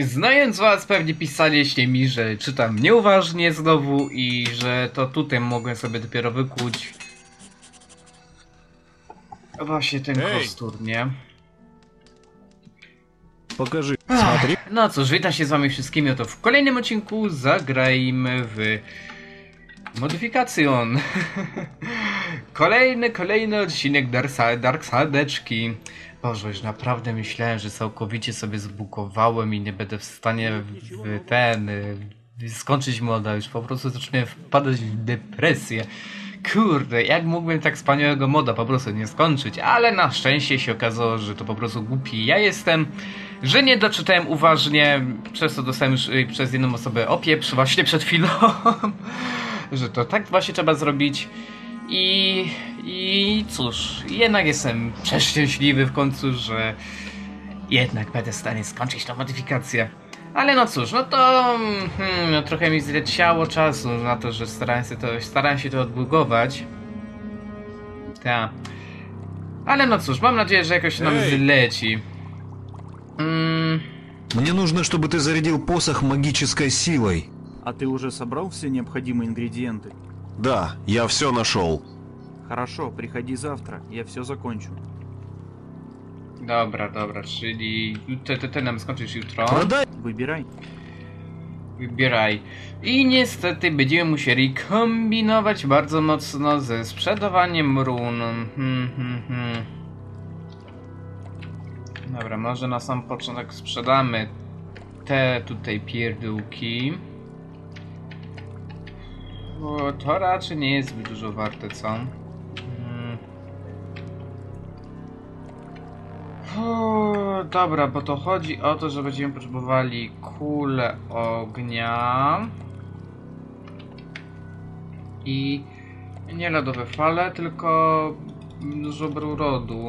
Znając was, pewnie pisaliście mi, że czytam nieuważnie znowu i że to tutaj mogłem sobie dopiero wykuć. No właśnie ten Hej. kostur, nie? Pokażę. No cóż, witam się z wami wszystkimi, oto w kolejnym odcinku zagrajmy w... Modyfikacjon. kolejny, kolejny odcinek Darksadeczki. Dark Boże, już naprawdę myślałem, że całkowicie sobie zbukowałem i nie będę w stanie w, ten... skończyć moda, już po prostu zacząłem wpadać w depresję. Kurde, jak mógłbym tak wspaniałego moda po prostu nie skończyć, ale na szczęście się okazało, że to po prostu głupi ja jestem, że nie doczytałem uważnie, przez co dostałem już y, przez jedną osobę opieprz właśnie przed chwilą, że to tak właśnie trzeba zrobić i, i cóż, jednak jestem przeszczęśliwy w końcu, że jednak będę w stanie skończyć tą modyfikację. Ale no cóż, no to hmm, no trochę mi zleciało czasu na to, że starałem się to, starałem się to odbugować. Tak. Ale no cóż, mam nadzieję, że jakoś nam Ej! zleci. Mm, Мне нужно, чтобы ты зарядил посох магической силой. А ты уже собрал все необходимые ингредиенты? Да, я все нашел. Хорошо, приходи завтра, я все закончу. dobra, dobra, czyli te, te, te nam skończysz jutro. Продай. Выбирай. Wybieraj. I niestety będziemy musieli kombinować bardzo mocno ze sprzedawaniem run. Hmm, hmm, hmm. Dobra, może na sam początek sprzedamy te tutaj pierdółki. Bo to raczej nie jest zbyt dużo warte, co? O, dobra, bo to chodzi o to, że będziemy potrzebowali kulę ognia i nie lodowe fale, tylko żobru rodu.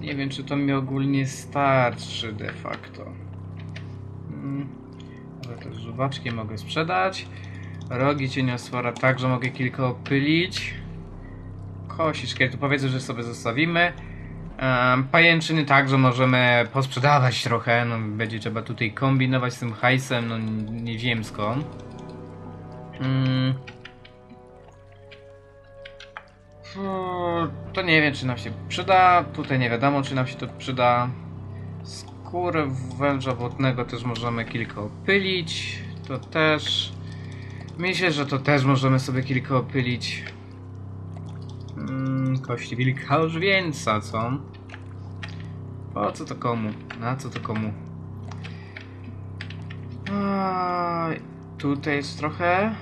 Nie wiem, czy to mi ogólnie starczy de facto. Hmm. Ale te żuwaczki mogę sprzedać. Rogi cienioswora także mogę kilka opylić. Kosiczkę to powiedzmy, że sobie zostawimy. Em, Pajęczyny także możemy posprzedawać trochę, no będzie trzeba tutaj kombinować z tym hajsem, no nie wiem skąd. Fu, To nie wiem czy nam się przyda, tutaj nie wiadomo czy nam się to przyda. Skórę węża wodnego też możemy kilka opylić, to też. Myślę, że to też możemy sobie kilka opylić. Mm, kości wilka już więca, co? Po co to komu? Na co to komu? A, tutaj jest trochę.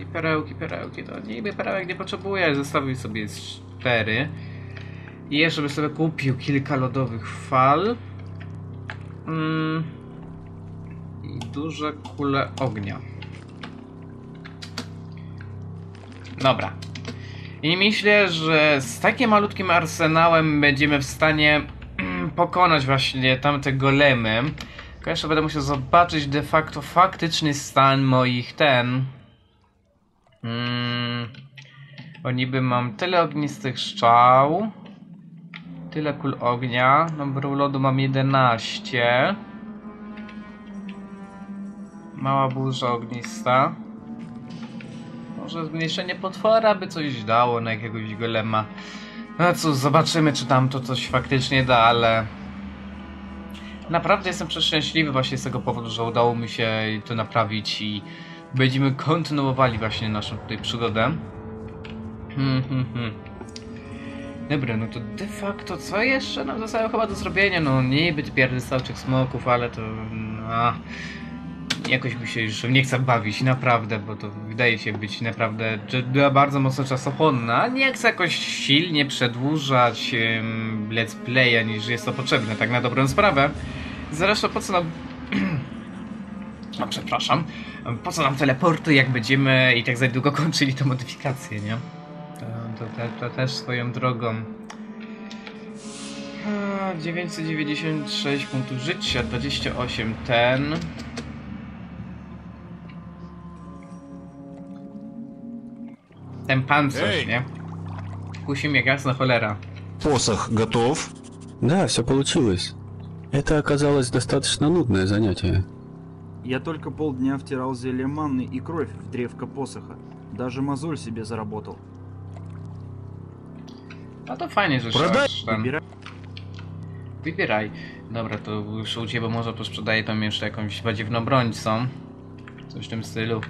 I perełki, perełki. To niby perełek nie potrzebuję. Zostawił sobie cztery. I jeszcze by sobie kupił kilka lodowych fal. Mm. I duże kule ognia. Dobra. I myślę, że z takim malutkim arsenałem będziemy w stanie pokonać właśnie tamte golemy. Tylko jeszcze będę musiał zobaczyć de facto faktyczny stan moich ten. Mm, bo niby mam tyle ognistych strzał. Tyle kul ognia. Dobrą lodu mam 11. Mała burza ognista. Może zmniejszenie potwora by coś dało na jakiegoś golema. No cóż, zobaczymy czy tam to coś faktycznie da, ale... Naprawdę jestem przeszczęśliwy właśnie z tego powodu, że udało mi się to naprawić i będziemy kontynuowali właśnie naszą tutaj przygodę. Hmm, hmm, hmm. Dobra, no to de facto co jeszcze nam zostało chyba do zrobienia? No niby pierdy stałczych smoków, ale to... No, jakoś mi się już nie chce bawić, naprawdę, bo to wydaje się być naprawdę bardzo mocno czasochłonna. Nie chcę jakoś silnie przedłużać um, let's playa, niż jest to potrzebne, tak na dobrą sprawę. Zresztą po co nam... no, przepraszam. Po co nam teleporty, jak będziemy i tak za długo kończyli tę modyfikację, nie? To, to, to też swoją drogą. A, 996 punktów życia, 28 ten. Ten pancerz, Ej! nie? Kusi mnie jasna cholera. Посох готов. Да, все получилось. Это оказалось достаточно нудное занятие. Я только полдня втирал зелье манны и кровь в древко посоха. Даже мозоль себе заработал. No to fajnie, że Продaj- szłaś ten. Выбирай. Wybieraj. Dobra, to już u ciebie może posprzedaję tam jeszcze jakąś badziewną broń, co? Coś w tym stylu.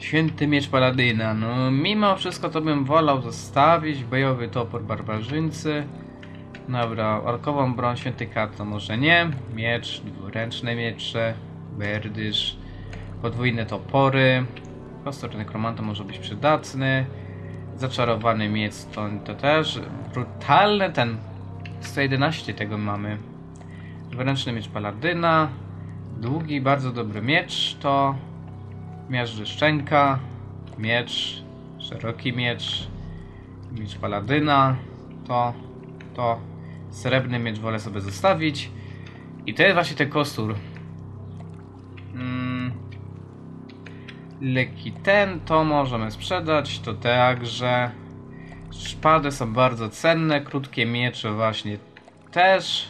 Święty miecz paladyna. No, mimo wszystko to bym wolał zostawić. Bojowy topór barbarzyńcy. Dobra, orkową broń święty kat to może nie. Miecz, dwuręczne miecze, berdysz, podwójne topory. Kostur nekromanta może być przydatny. Zaczarowany miecz to, to też. Brutalny ten 111 tego mamy. Wyręczny miecz paladyna. Długi, bardzo dobry miecz to miażdży szczęka, miecz, szeroki miecz, miecz paladyna, to, to srebrny miecz wolę sobie zostawić. I to jest właśnie ten kostur. Mm. Leki ten to możemy sprzedać, to także. Szpady są bardzo cenne, krótkie miecze właśnie też.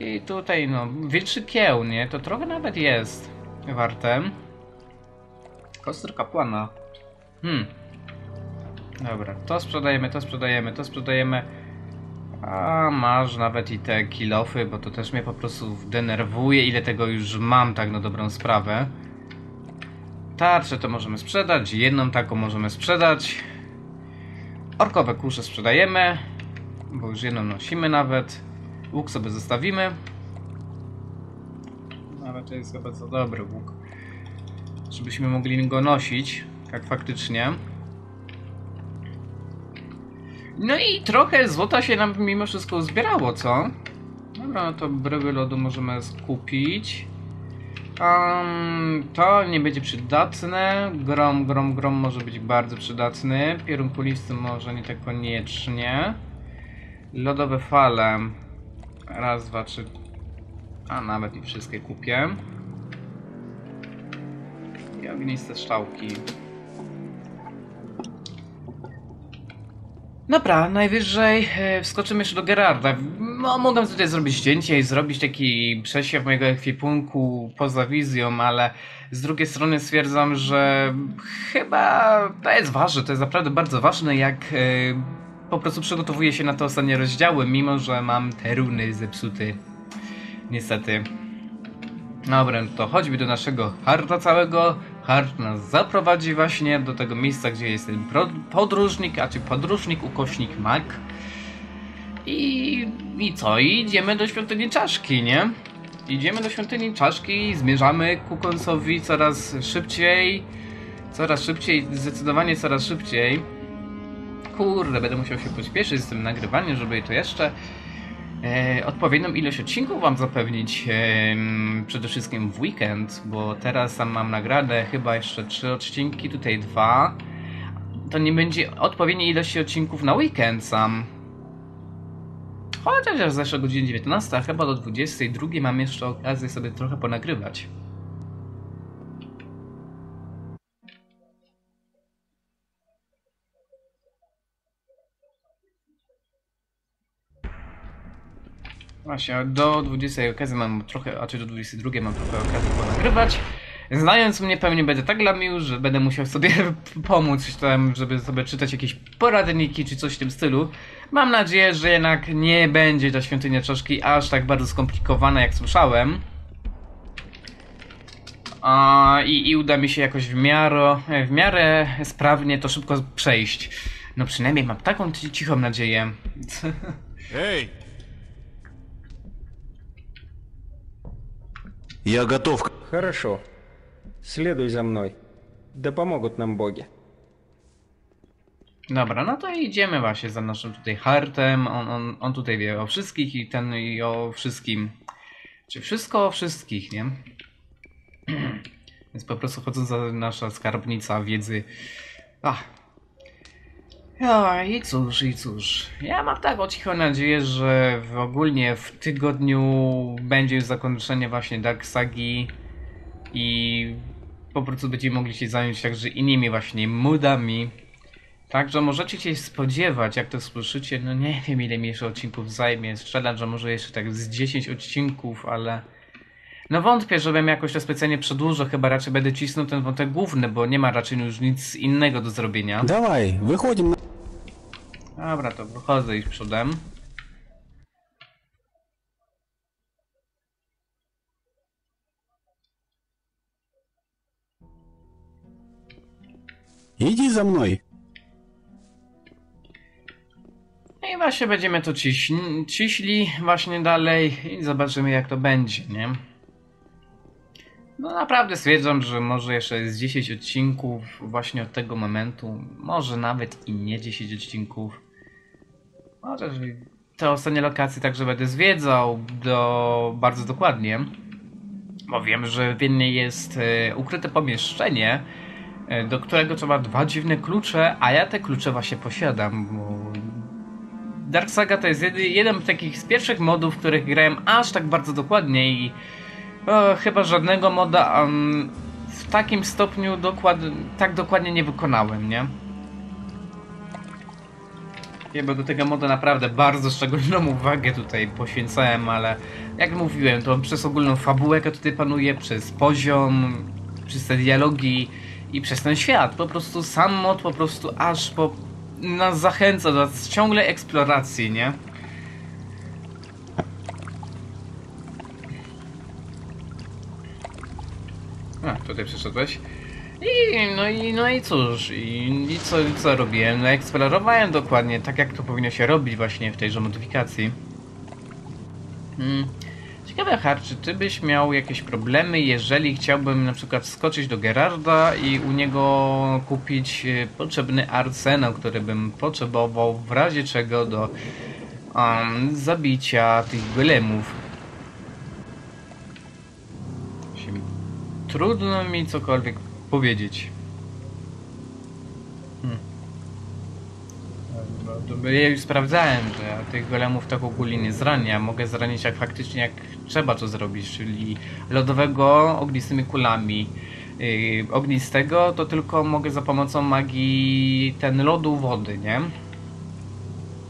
I tutaj no, wilczy kieł, nie? To trochę nawet jest warte. Kostur kapłana. Hmm. Dobra, to sprzedajemy, to sprzedajemy, to sprzedajemy. A masz nawet i te kilofy, bo to też mnie po prostu denerwuje, ile tego już mam tak na dobrą sprawę. Tarczę to możemy sprzedać, jedną taką możemy sprzedać. Orkowe kusze sprzedajemy, bo już jedną nosimy nawet. Łuk sobie zostawimy. Nawet jest chyba za dobry łuk. Żebyśmy mogli go nosić, jak faktycznie. No i trochę złota się nam mimo wszystko zbierało, co? Dobra, no to bryły lodu możemy skupić. Um, to nie będzie przydatne. Grom, grom, grom może być bardzo przydatny. Piorunkulisty może nie tak koniecznie. Lodowe fale. Raz, dwa, trzy. A nawet i wszystkie kupię. I ogniste strzałki. Dobra, najwyżej e, wskoczymy jeszcze do Gerarda. No, mogę tutaj zrobić zdjęcie i zrobić taki przesiew mojego ekwipunku poza wizją, ale z drugiej strony stwierdzam, że chyba to jest ważne, to jest naprawdę bardzo ważne, jak e, po prostu przygotowuję się na te ostatnie rozdziały, mimo że mam te runy zepsute. Niestety. Dobra, no to chodźmy do naszego harta całego. Hart nas zaprowadzi właśnie do tego miejsca, gdzie jest ten podróżnik, a czy podróżnik, ukośnik mag. I, I co? I idziemy do świątyni czaszki, nie? Idziemy do świątyni czaszki, zmierzamy ku końcowi coraz szybciej. Coraz szybciej, zdecydowanie coraz szybciej. Kurde, będę musiał się pośpieszyć z tym nagrywaniem, żeby to jeszcze odpowiednią ilość odcinków wam zapewnić. przede wszystkim w weekend, bo teraz tam mam nagradę chyba jeszcze trzy odcinki, tutaj dwa. To nie będzie odpowiedniej ilości odcinków na weekend sam. Chociaż aż zawsze godzina 19, a chyba do 22 mam jeszcze okazję sobie trochę ponagrywać. Właśnie, do 20 okazji mam trochę, a czy do 22 mam trochę okazji ponagrywać. Znając mnie pewnie będę tak lamił, że będę musiał sobie pomóc tam, żeby sobie czytać jakieś poradniki czy coś w tym stylu. Mam nadzieję, że jednak nie będzie ta świątynia czaszki aż tak bardzo skomplikowana jak słyszałem. A, i, I uda mi się jakoś w miarę, w miarę sprawnie to szybko przejść. No przynajmniej mam taką ci- cichą nadzieję. Эй! Я готов. к- Хорошо. Следуй за мной. Да помогут нам боги. Dobra, no to idziemy właśnie za naszym tutaj hartem. On, on, on tutaj wie o wszystkich i ten i o wszystkim. Czy wszystko o wszystkich, nie? Więc po prostu chodząca nasza skarbnica wiedzy. Ach. ja, i cóż, i cóż. Ja mam taką cichą nadzieję, że w ogólnie w tygodniu będzie już zakończenie właśnie Dark Sagi i po prostu będziemy mogli się zająć także innymi właśnie modami Także możecie się spodziewać, jak to słyszycie, no nie wiem ile mi jeszcze odcinków zajmie. Strzelam, że może jeszcze tak z 10 odcinków, ale... No wątpię, żebym jakoś to specjalnie przedłużył, chyba raczej będę cisnął ten wątek główny, bo nie ma raczej już nic innego do zrobienia. Dawaj, wychodzimy. Dobra, to wychodzę ich przodem. Idź za mną. No i właśnie będziemy to ciśni ciśli właśnie dalej i zobaczymy jak to będzie, nie? No naprawdę stwierdzam, że może jeszcze jest 10 odcinków właśnie od tego momentu, może nawet i nie 10 odcinków. Że te ostatnie lokacje także będę zwiedzał do, bardzo dokładnie, bo wiem, że w jednej jest e, ukryte pomieszczenie, e, do którego trzeba dwa dziwne klucze, a ja te klucze właśnie posiadam, bo Dark Saga to jest jeden z takich z pierwszych modów, w których grałem aż tak bardzo dokładnie i chyba żadnego moda um, w takim stopniu dokład, tak dokładnie nie wykonałem, nie? Bo do tego moda naprawdę bardzo szczególną uwagę tutaj poświęcałem, ale jak mówiłem, to przez ogólną fabułę, jaka tutaj panuje, przez poziom, przez te dialogi i przez ten świat. Po prostu sam mod po prostu aż po nas zachęca do ciągłej eksploracji, nie? Tutaj przyszedłeś. I no i no i cóż, i, i co, co robiłem? No eksplorowałem dokładnie tak jak to powinno się robić właśnie w tejże modyfikacji. Hmm. Ciekawe, Har, czy ty byś miał jakieś problemy, jeżeli chciałbym na przykład skoczyć do Gerarda i u niego kupić e, potrzebny arsenał, który bym potrzebował w razie czego do um, zabicia tych golemów. Trudno mi cokolwiek powiedzieć. Hmm. No, Ja już sprawdzałem, że tych golemów tak ogólnie nie zranię. Mogę zranić jak faktycznie jak trzeba to zrobić, czyli lodowego ognistymi kulami. Yy, ognistego to tylko mogę za pomocą magii ten lodu wody, nie?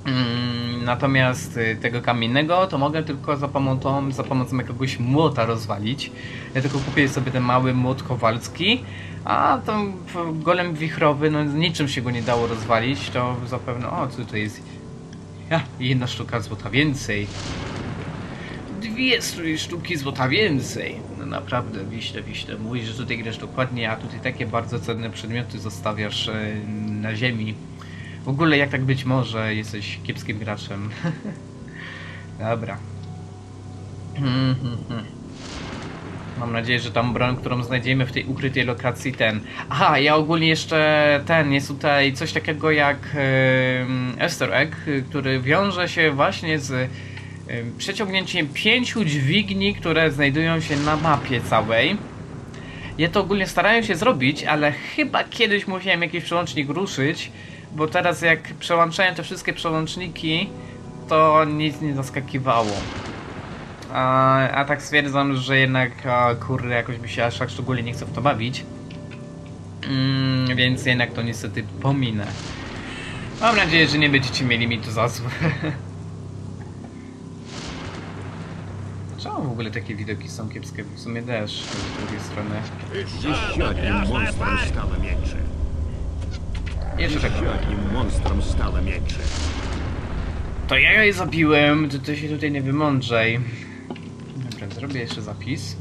Mm, Natomiast y, tego kamiennego to mogę tylko za pomocą, za pomocą jakiegoś młota rozwalić. Ja tylko kupię sobie ten mały młot kowalski, a ten golem wichrowy, no niczym się go nie dało rozwalić, to zapewne... O, co to jest? Ja, jedna sztuka złota więcej. Dwie sztuki złota więcej. No naprawdę, wiśle, wiśle. Mówisz, że tutaj grasz dokładnie, a tutaj takie bardzo cenne przedmioty zostawiasz e, na ziemi. W ogóle jak tak być może? Jesteś kiepskim graczem. Dobra. Mam nadzieję, że tam broń, którą znajdziemy w tej ukrytej lokacji ten. Aha, ja ogólnie jeszcze ten, jest tutaj coś takiego jak em, Easter Egg, który wiąże się właśnie z em, przeciągnięciem pięciu dźwigni, które znajdują się na mapie całej. Ja to ogólnie starałem się zrobić, ale chyba kiedyś musiałem jakiś przełącznik ruszyć, bo teraz jak przełączałem te wszystkie przełączniki, to nic nie zaskakiwało. A, a tak stwierdzam, że jednak a, kurde jakoś mi się aż tak szczególnie nie chce w to bawić. Mm, więc jednak to niestety pominę. Mam nadzieję, że nie będziecie mieli mi to za złe. Czemu w ogóle takie widoki są kiepskie? W sumie też, z drugiej strony. Dziś monster stały. Jeszcze czekam. Jakim monstrom stałe miecze. To ja je zabiłem, to, się tutaj nie wymądrzej. Dobra, zrobię jeszcze zapis.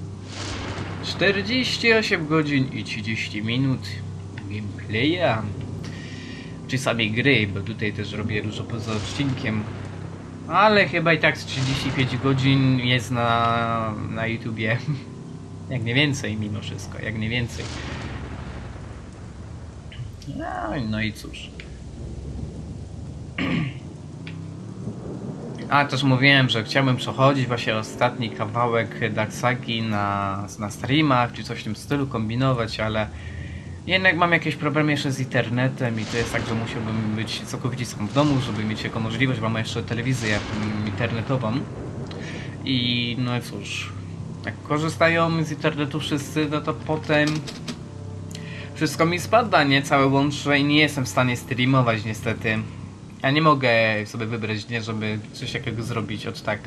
48 godzin i 30 minut gameplaya. Czy samej gry, bo tutaj też robię dużo poza odcinkiem. Ale chyba i tak z 35 godzin jest na, na YouTubie. Jak nie więcej mimo wszystko, jak nie więcej. No, no i cóż. A też mówiłem, że chciałbym przechodzić właśnie ostatni kawałek Dark na, na streamach, czy coś w tym stylu kombinować, ale jednak mam jakieś problemy jeszcze z internetem i to jest tak, że musiałbym być całkowicie sam w domu, żeby mieć taką możliwość, bo mam jeszcze telewizję internetową. I no cóż, jak korzystają z internetu wszyscy, no to potem wszystko mi spada, nie? Całe łącze i nie jestem w stanie streamować niestety. Ja nie mogę sobie wybrać, nie? Żeby coś takiego zrobić od tak.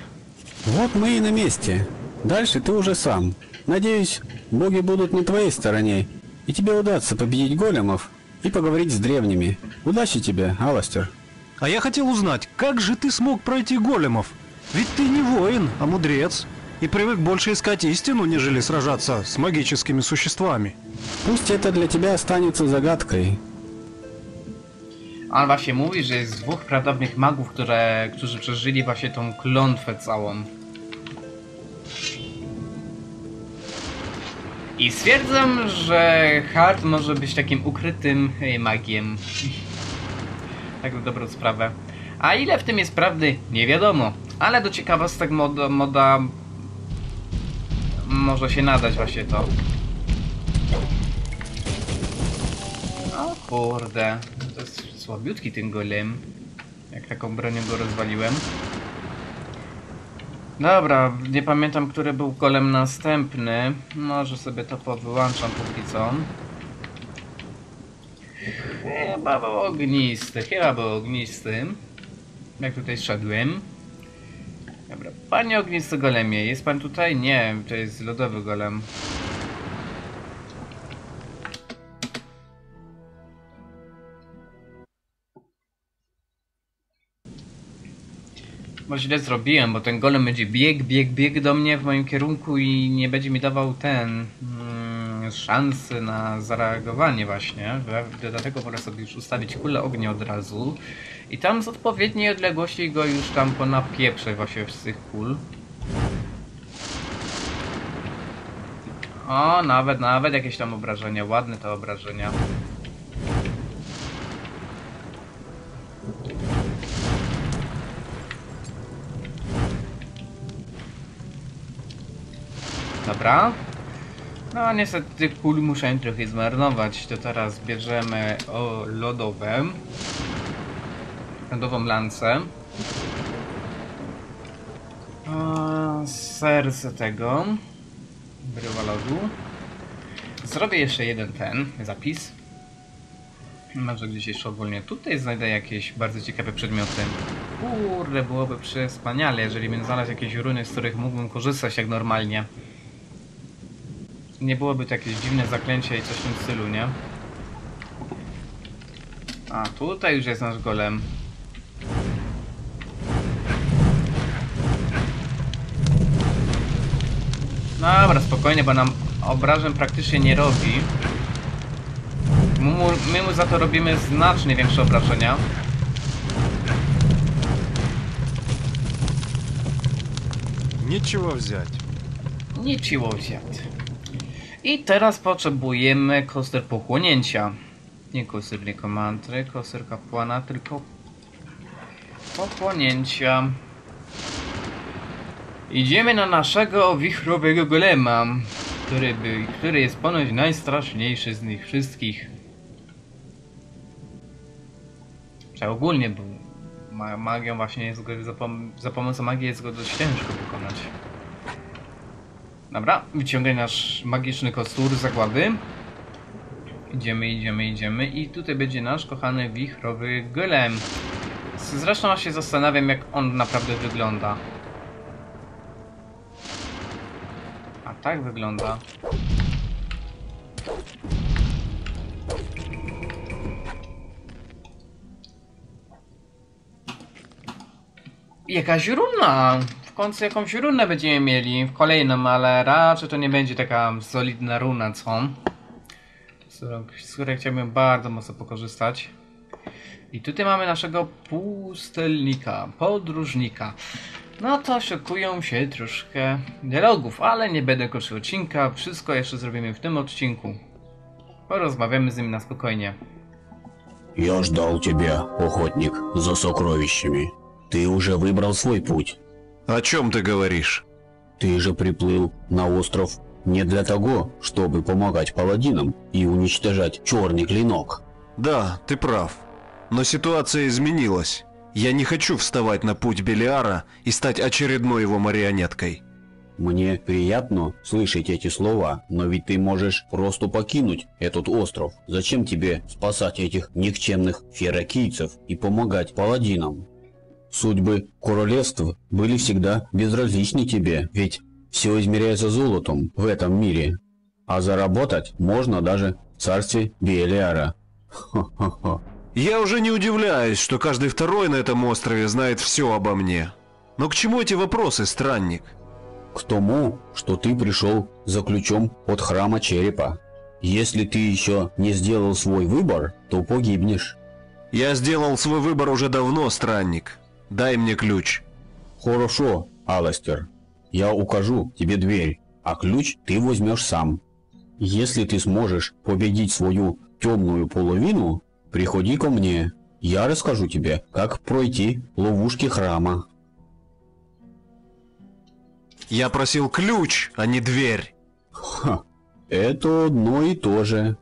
Вот мы и на месте. Дальше ты уже сам. Надеюсь, боги будут на твоей стороне, и тебе удастся победить големов и поговорить с древними. Удачи тебе, Аластер. А я хотел узнать, как же ты смог пройти големов? Ведь ты не воин, а мудрец. И привык больше искать истину, нежели сражаться с магическими существами. Пусть это для тебя останется загадкой. On właśnie mówi, że jest dwóch pradawnych magów, które, którzy przeżyli właśnie tą klątwę całą. I stwierdzam, że Hart może być takim ukrytym e, magiem. tak na dobrą sprawę. A ile w tym jest prawdy, nie wiadomo. Ale do ciekawostek moda, moda może się nadać właśnie to. O kurde, to jest słabiutki ten golem. Jak taką bronią go rozwaliłem. Dobra, nie pamiętam, który był golem następny. Może sobie to powyłączam póki co. Chyba był ognisty, chyba był ognisty. Jak tutaj szedłem. Dobra, panie ognisty golemie, jest pan tutaj? Nie, to jest lodowy golem. Bo źle zrobiłem, bo ten golem będzie bieg, bieg, bieg do mnie w moim kierunku i nie będzie mi dawał ten mm, szansy na zareagowanie właśnie. Dla- Dlatego wolę sobie już ustawić kulę ognia od razu i tam z odpowiedniej odległości go już tam ponapieprzę właśnie z tych kul. O, nawet, nawet jakieś tam obrażenia, ładne te obrażenia. Dobra. No niestety tych kul muszę trochę zmarnować, to teraz bierzemy o lodowe. Lodową lancę. A, serce tego. Bryła lodu. Zrobię jeszcze jeden ten zapis. Może gdzieś jeszcze ogólnie tutaj znajdę jakieś bardzo ciekawe przedmioty. Kurde, byłoby wspaniale, jeżeli bym znalazł jakieś runy, z których mógłbym korzystać jak normalnie Nie byłoby to jakieś dziwne zaklęcie i coś w tym stylu, nie? A, tutaj już jest nasz golem. Dobra, spokojnie, bo nam obrażeń praktycznie nie robi. My mu, my mu za to robimy znacznie większe obrażenia. Нечего взять. Niczyło zjadł. I teraz potrzebujemy koster pochłonięcia. Nie koster niekomandry, koster kapłana, tylko pochłonięcia. Idziemy na naszego wichrowego golema, który, by, który jest ponoć najstraszniejszy z nich wszystkich. Czy ogólnie był. Ma, magią właśnie jest za, pom za pomocą magii jest go dość ciężko wykonać. Dobra, wyciągaj nasz magiczny kostur zagłady. Idziemy, idziemy, idziemy i tutaj będzie nasz kochany wichrowy golem. Zresztą się zastanawiam jak on naprawdę wygląda. A tak wygląda. Jakaś runa! W końcu jakąś runę będziemy mieli w kolejnym, ale raczej to nie będzie taka solidna runa, co? Z którą- Z której chciałbym bardzo mocno pokorzystać. I tutaj mamy naszego pustelnika, podróżnika. No to szykują się troszkę dialogów, ale nie będę kończył odcinka. Wszystko jeszcze zrobimy w tym odcinku. Porozmawiamy z nim na spokojnie. Я ждал тебя, охотник, за сокровищами. Ты уже выбрал свой путь. О чем ты говоришь? Ты же приплыл на остров не для того, чтобы помогать паладинам и уничтожать черный клинок. Да, ты прав. Но ситуация изменилась. Я не хочу вставать на путь Белиара и стать очередной его марионеткой. Мне приятно слышать эти слова, но ведь ты можешь просто покинуть этот остров. Зачем тебе спасать этих никчемных ферокийцев и помогать паладинам? Судьбы королевств были всегда безразличны тебе, ведь все измеряется золотом в этом мире. А заработать можно даже в царстве. Хо-хо-хо. Я уже не удивляюсь, что каждый второй на этом острове знает все обо мне. Но к чему эти вопросы, странник? К тому, что ты пришел за ключом от храма черепа. Если ты еще не сделал свой выбор, то погибнешь. Я сделал свой выбор уже давно, странник. Дай мне ключ. Хорошо, Аластер. Я укажу тебе дверь, а ключ ты возьмешь сам. Если ты сможешь победить свою темную половину, приходи ко мне. Я расскажу тебе, как пройти ловушки храма. Я просил ключ, а не дверь. Ха, это одно и то же.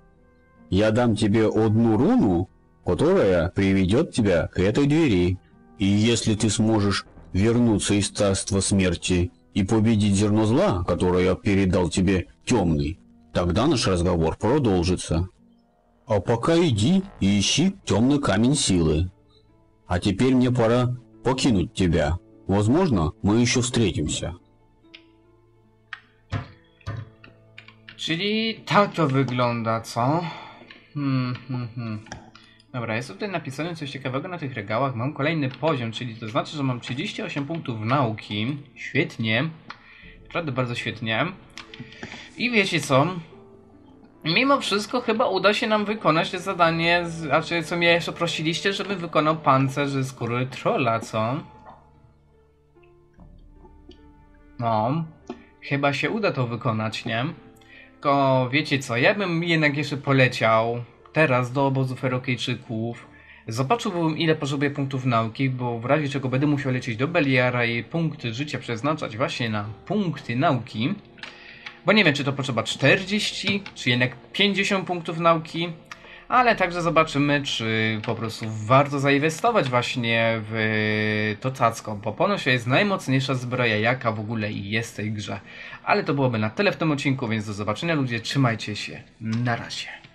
Я дам тебе одну руну, которая приведет тебя к этой двери. И если ты сможешь вернуться из царства смерти и победить зерно зла, которое я передал тебе темный, тогда наш разговор продолжится. А пока иди и ищи темный камень силы. А теперь мне пора покинуть тебя. Возможно, мы еще wstrzymamy. Czyli tak to wygląda, co? Hmm, hmm, hmm. Dobra, jest tutaj napisane coś ciekawego na tych regałach. Mam kolejny poziom, czyli to znaczy, że mam 38 punktów nauki. Świetnie. Naprawdę bardzo świetnie. I wiecie co? Mimo wszystko chyba uda się nam wykonać to zadanie, znaczy co mnie jeszcze prosiliście, żebym wykonał pancerz skóry trolla, co? No, chyba się uda to wykonać, nie? Tylko wiecie co, ja bym jednak jeszcze poleciał teraz do obozu Ferokejczyków. Zobaczyłbym ile potrzebuję punktów nauki, bo w razie czego będę musiał lecieć do Beliara i punkty życia przeznaczać właśnie na punkty nauki. Bo nie wiem, czy to potrzeba 40, czy jednak 50 punktów nauki, ale także zobaczymy, czy po prostu warto zainwestować właśnie w to cacko, bo ponoć jest najmocniejsza zbroja, jaka w ogóle jest w tej grze. Ale to byłoby na tyle w tym odcinku, więc do zobaczenia ludzie, trzymajcie się, na razie.